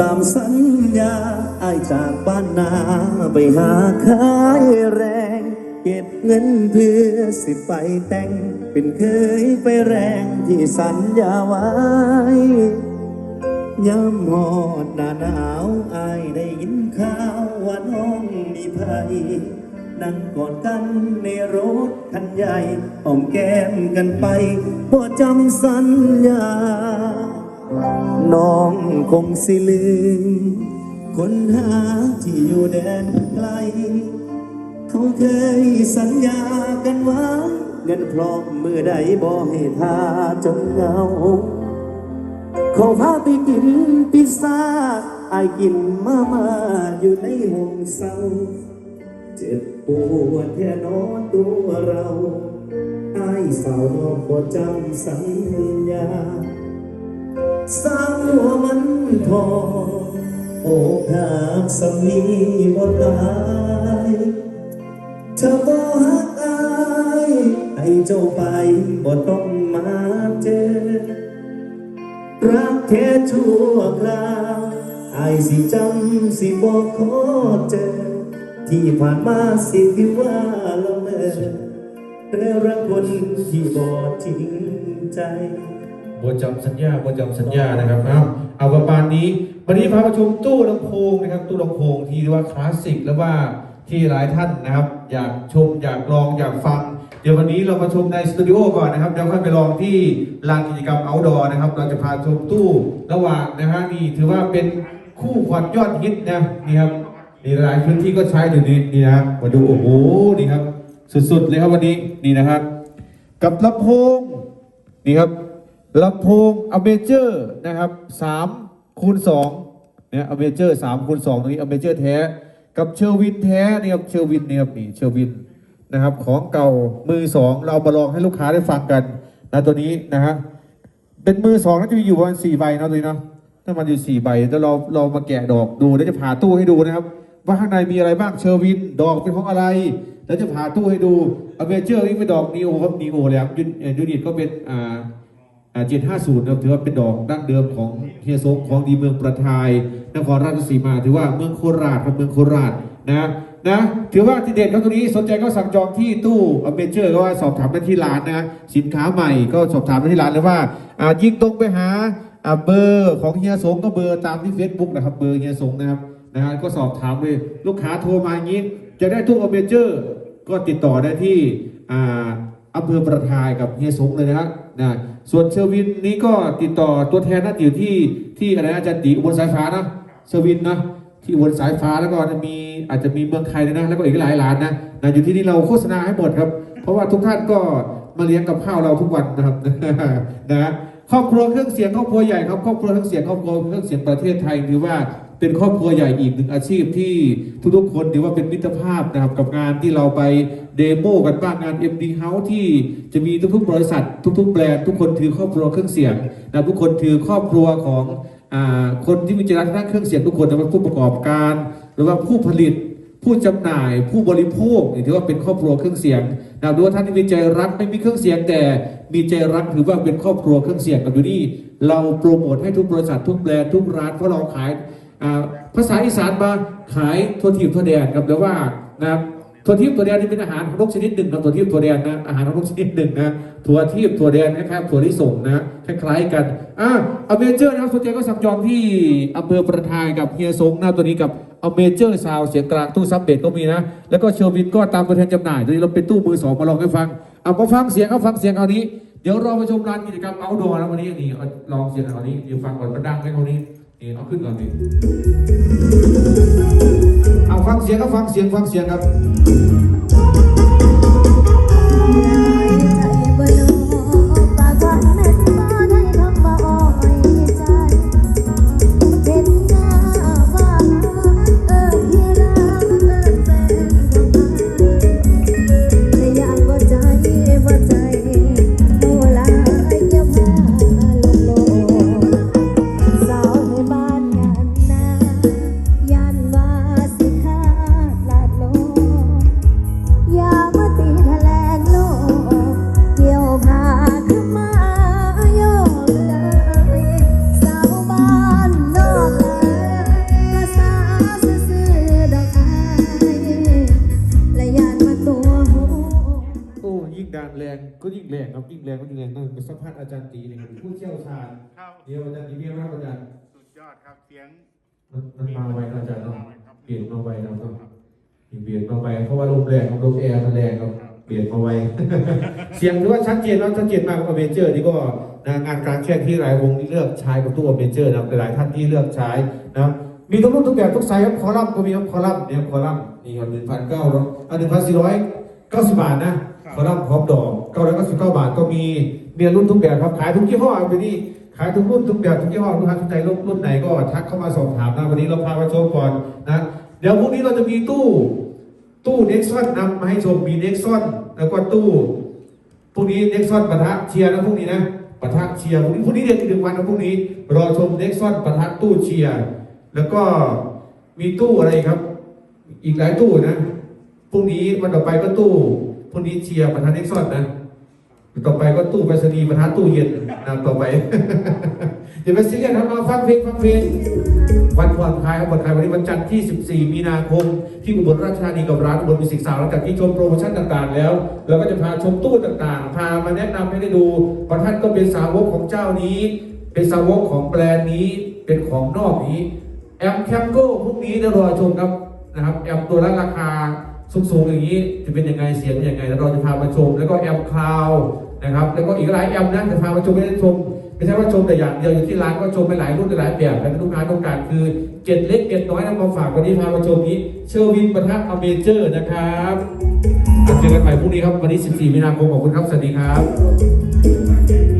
ตามสัญญาอายจากบ้านนาไปหาขายแรง เก็บเงินเพื่อสิไปแต่ง เป็นเคยไปแรงที่สัญญาไว้ยามหอดหน้าหนาวอายได้ยินข่าวว่าน้องมีภัยนั่งกอดกันในรถคันใหญ่หอมแก้มกันไปพอจำสัญญา น้องคงสิลืมคนหาที่อยู่แดนไกล เขาเคยสัญญากันว่าเงินพร้อมเมื่อใดบ่ให้ทาจนเงา เขาพาไปกินพิซซ่าไอกินมามาอยู่ในห้องเศร้า เจ็บปวดแค่นอนตัวเราไอ้สาวน้องบ่จำสัญญา สาวมันทองโอ้หากสามีบ่ตายเธอบ่ฮักอายให้เจ้าไปบ่ต้องมาเจอ รักแค่ชั่วคราวไอ้ายสิจำสิบอกขอเจอ ที่ผ่านมาสิที่ว่าละเมอแต่รักคนที่บอทิ้งใจ บทจำสัญญาบทจำสัญญานะครับเอาเอาประมาณนี้วันนี้พาประชุมตู้ลำโพงนะครับ ตู้ลำโพงที่เรียกว่าคลาสสิกแล้วว่าที่หลายท่านนะครับ อยากชมอยากลองอยากฟัง เดี๋ยววันนี้เรามาชมในสตูดิโอก่อนนะครับเดี๋ยวค่อยไปลองที่ลานกิจกรรม outdoor นะครับ เราจะพาชมตู้ระหว่างนะฮะนี่ถือว่าเป็นคู่ขวัญยอดฮิตนะนี่ครับนี่หลายพื้นที่ก็ใช้เดี๋ยวนี้นี่นะมาดูโอ้โหนี่ครับ สุดๆเลยครับวันนี้นี่นะครับ กับลำโพงนี่ครับ ลำโพงอเมเจอร์นะครับสามคูณสองเนี่ยอเมเจอร์สามคูณสองตรงนี้อเมเจอร์แท้ กับเชอร์วินแท้นี่ครับเชอร์วินนี่ครับนี่เชอร์วินนะครับของเก่ามือสองเรามาลองให้ลูกค้าได้ฟังกันนะตัวนี้นะฮะเป็นมือสองน่าจะมีอยู่ประมาณสี่ใบนะตัวนี้เนาะถ้ามันอยู่สี่ใบแล้วเราเรามาแกะดอกดูแล้วจะผ่าตู้ให้ดูนะครับ ว่าข้างในมีอะไรบ้างเชอร์วินดอกเป็นของอะไร แล้วจะผ่าตู้ให้ดูอเมเจอร์นี่เป็นดอกนีโอครับนีโอเลยครับยูนิตก็เป็นอ่า เจ็ดห้าศูนย์ครับถือว่าเป็นดอกดั้งเดิมของเฮียซงของดีเมืองประทายนครราชสีมาถือว่าเมืองโคราชครับเมืองโคราชนะนะถือว่าที่เด็ดครับตัวนี้สนใจก็สั่งจองที่ตู้อเมเจอร์ก็ว่าสอบถามได้ที่ร้านนะสินค้าใหม่ก็สอบถามได้ที่ร้านเลยว่าอ่ายิ่งตรงไปหาอ่าเบอร์ของเฮียสงก็เบอร์ตามที่ Facebook นะครับเบอร์เฮียสงนะครับนะฮะก็สอบถามเลยลูกค้าโทรมาอย่างนี้ จะได้ตู้อเมเจอร์ก็ติดต่อได้ที่ อำเภอประทายกับเฮียสงเลยนะครับนะส่วนเชอร์วินนี้ก็ติดต่อตัวแทนน่าจะอยู่ที่ที่อะไรนะอาจารย์ตีอุบลสายฟ้านะเชอร์วินนะที่อุบลสายฟ้าแล้วก็มีอาจจะมีเมืองไทยด้วยนะแล้วก็อีกหลายร้านนะนะอยู่ที่นี่เราโฆษณาให้หมดครับ เพราะว่าทุกท่านก็มาเลี้ยงกับข้าวเราทุกวันนะครับนะครอบครัวเครื่องเสียงครอบครัวใหญ่ครับครอบครัวเครื่องเสียงครอบครัวเครื่องเสียงประเทศไทยถือว่าเป็นครอบครัวใหญ่อีกหนึ่งอาชีพที่ทุกๆคนถือว่าเป็นมิตรภาพนะครับกับงานที่เราไป เดโมกันบ้างงาน MD House ที่จะมีทุกๆ บริษัท ทุกๆ แบรนด์ทุกคนถือครอบครัวเครื่องเสียงนะทุกคนถือครอบครัวของอคนที่มีจิตวิญญาณเครื่องเสียงทุกคนนะว่าผู้ประกอบการ หรือว่าผู้ผลิตผู้จำหน่ายผู้บริโภคถือว่าเป็นครอบครัวเครื่องเสียงนะดูว่าท่านที่มีใจรักไม่มีเครื่องเสียงแต่มีใจรักถือว่าเป็นครอบครัวเครื่องเสียงกับอยู่นี่เราโปรโมทให้ทุกบริษัททุกแบรนด์ทุกร้านเพราะเราขายภาษาอีสานมาขายทั่วทีมทั่วแดนครับแต่ว่านะครับ ถั่วทิพย์ถั่วแดนนี่เป็นอาหารของนกชนิดหนึ่งครับถั่วทิพย์ถั่วแดนนะอาหารของนกชนิดหนึ่งนะถั่วทิพย์ถั่วแดงนะคล้ายๆถั่วลิสงนะคล้ายๆกันอ่าอเมเจอร์นะครับสนใจก็สั่งจองที่อำเภอประทายกับเฮียสงนะตัวนี้กับอเมเจอร์ซาวเสียงกลางตู้ซับเบสก็มีนะแล้วก็เชอร์วินก็ตามตัวแทนจำหน่ายตัวนี้เราเป็นตู้มือสองมาลองให้ฟังเอามาฟังเสียงเอาฟังเสียงเอานี้เดี๋ยวเราไปชมร้านกิจกรรมเอาดอร์นะวันนี้นี่เอาลองเสียงเอานี้เดี๋ยวฟังก่อนมันดังไหมเขานี้ นี่เอาขึ้นก่อนดิเอาฟังเสียงก็ฟังเสียงฟังเสียงครับ ครับยิ่งแรงก็ยิ่งแรงนั่นเป็นสัมภาษณ์อาจารย์ตีนะครับผู้เชี่ยวชาญครับเดี๋ยวอาจารย์ตีเรียกนะครับอาจารย์สุดยอดครับเสียงมันมันมาไวนะอาจารย์เนาะครับเปลี่ยนมาไวเราเนาะเปลี่ยนมาไวเพราะว่าลมแรงครับลมแอร์มันแรงครับเปลี่ยนมาไวเสียงถือว่าชัดเจนแล้วชัดเจนมากกับเมเจอร์นี่ก็นะงานกลารแข่งที่หลายวงที่เลือกใช้กับตู้เมเจอร์นะครับหลายๆท่านที่เลือกใช้นะครับมีทุกรุ่นทุกแบบทุกไซส์ครับคอลัมน์ก็มีครับคอลัมน์เนี่ยคอลัมน์นี่ครับหนึ่งพันเก้าร้อยอ่าหนึ่งพันสี่ร้อยเก้าสิบบาทนะ คอลัมน์พร้อมดอกเก้าร้อยเก้าสิบเก้าบาทก็มีมีรุ่นทุกแบบครับขายทุกยี่ห้อไปนี่ขายทุกรุ่นทุกแบบทุกยี่ห้อลูกค้าสนใจรุ่นรุ่นไหนก็ทักเข้ามาสอบถามนะวันนี้เราพามาชมก่อนนะเดี๋ยวพรุ่งนี้เราจะมีตู้ ตู้เน็กซอนนำมาให้ชมมีเน็กซอนแล้วก็ตู้พรุ่งนี้เน็กซอนปะทะเชียร์นะพรุ่งนี้นะปะทะเชียร์พรุ่งนี้พรุ่งนี้เดือนที่หนึ่งวันนะพรุ่งนี้รอชมเน็กซอนปะทะตู้เชียร์แล้วก็มีตู้อะไรครับ อีกหลายตู้นะพรุ่งนี้วันต่อไปก็ตู้ พรุ่งนี้เชียร์ประทะเน็กซอนนะ ต่อไปก็ตู้ไปรษณีย์ปะทะตู้เย็นนะต่อไปอย่าไปซีเรียสครับเอาฟังเพลงฟังเพลงวันผ่อนคลายครับผ่อนคลายวันนี้วันจันทร์ที่ 14 มีนาคม ที่อุบลราชธานีกับร้านอุบลมิวสิกสาวหลังจากที่ชมโปรโมชั่นต่างๆ แล้วเราก็จะพาชมตู้ต่างๆ พามาแนะนำให้ได้ดูบางท่านก็เป็นสาวกของเจ้านี้ เป็นสาวกของแบรนด์นี้เป็นของนอกนี้แอมแคมโก้พรุ่งนี้เดี๋ยวรอชมครับนะครับแอมตัวละราคา สูงๆอย่างนี้จะเป็นยังไงเสียงเป็นยังไงแล้วเราจะพามาชม แล้วก็แอมคลาวนะครับแล้วก็อีกหลายแอมนะจะพามาชมไม่ได้ชมไม่ใช่ว่าชมแต่อย่างเดียวอยู่ที่ร้านก็ชมไปหลายรุ่นหลายแบบแต่ลูกค้าต้องการคือเจ็ดเล็กเจ็ดน้อยนำมาฝากวันนี้พามาชมนี้เชอร์วินประทะอเมเจอร์นะครับเจอกันใหม่พรุ่งนี้ครับวันนี้ 14 มีนาคมขอบคุณครับสวัสดีครับ